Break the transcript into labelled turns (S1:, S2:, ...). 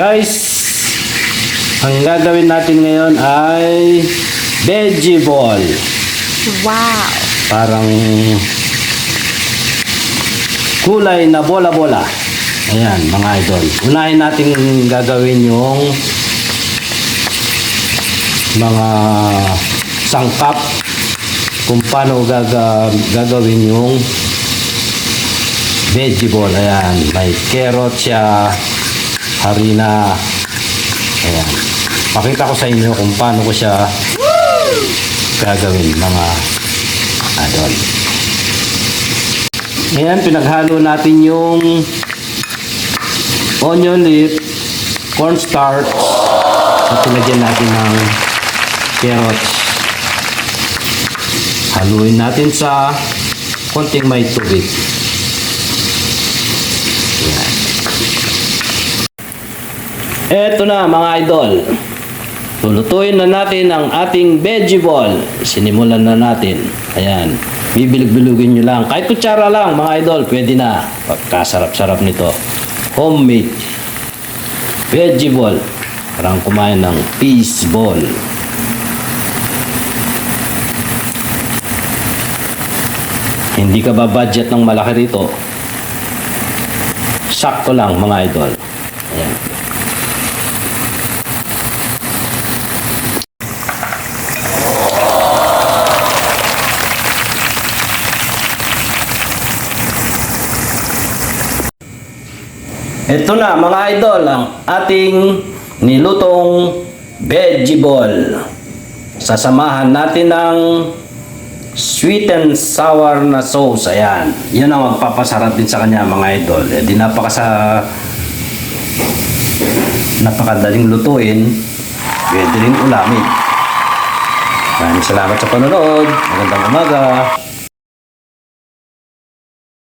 S1: Guys, ang gagawin natin ngayon ay veggie ball.
S2: Wow.
S1: Parang kulay na bola-bola. Ayan, mga idol. Unahin natin gagawin yung mga sangkap kung paano gaga, gagawin yung veggie ball. Ayan, may carrot siya, harina. Ayan. Pakita ko sa inyo kung paano ko siya gagawin mga idol. Ayan, pinaghalo natin yung onion leaf, cornstarch, at pinagyan natin ng carrots. Haluin natin sa konting may tubig. Ayan. Eto na mga idol. Lulutuin na natin ang ating veggie ball. Sinimulan na natin. Ayan. Bibilog-bilugin nyo lang. Kahit kutsara lang mga idol, pwede na. Pagkasarap-sarap nito. Homemade. Veggie ball. Parang kumain ng peace ball. Hindi ka ba budget ng malaki rito? Sakto lang mga idol. Ito na mga idol ang ating nilutong veggie ball. Sasamahan natin ng sweet and sour na sauce. Ayan. Yan ang magpapasarap din sa kanya mga idol. Eh, di napakasa napakadaling lutuin. Pwede rin ulamin. Maraming salamat sa panonood. Magandang umaga.